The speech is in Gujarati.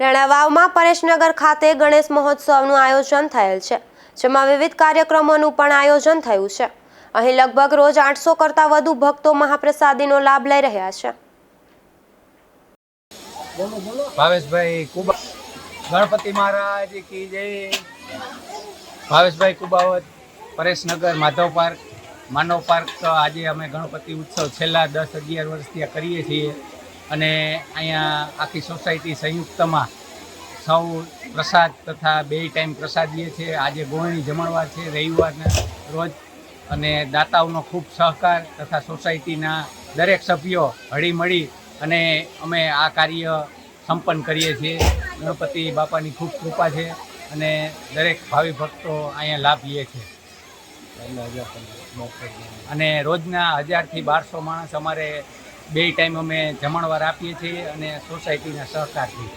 રણાવાવમાં પરેશનગર ખાતે ગણેશ મહોત્સવનું આયોજન થયેલ છે, જેમાં વિવિધ કાર્યક્રમોનું પણ આયોજન થયું છે. અહીં લગભગ રોજ આઠસો કરતાં વધુ ભક્તો મહાપ્રસાદીનો લાભ લઈ રહ્યા છે. ભાવેશભાઈ કુબા, ગણપતિ મહારાજ કી જય. ભાવેશભાઈ કુબાવત, પરેશનગર માધવ પાર્ક, માનવ પાર્ક આજે અમે ગણપતિ ઉત્સવ છેલ્લા દસ અગિયાર વર્ષથી કરીએ છીએ. અને અહીંયા આખી સોસાયટી સંયુક્તમાં સૌ પ્રસાદ તથા બે ટાઈમ પ્રસાદ લઈએ છીએ આજે ગોળણી જમણવાર છે રવિવારના રોજ અને દાતાઓનો ખૂબ સહકાર તથા સોસાયટીના દરેક સભ્યો હળીમળી અને અમે આ કાર્ય સંપન્ન કરીએ છીએ. ગણપતિ બાપાની ખૂબ કૃપા છે અને દરેક ભાવિ ભક્તો અહીંયા લાભ લે છે. અને રોજના હજારથી બારસો માણસ અમારે બે ટાઈમ અમે જમણવાર આપીએ છીએ અને સોસાયટીના સહકારથી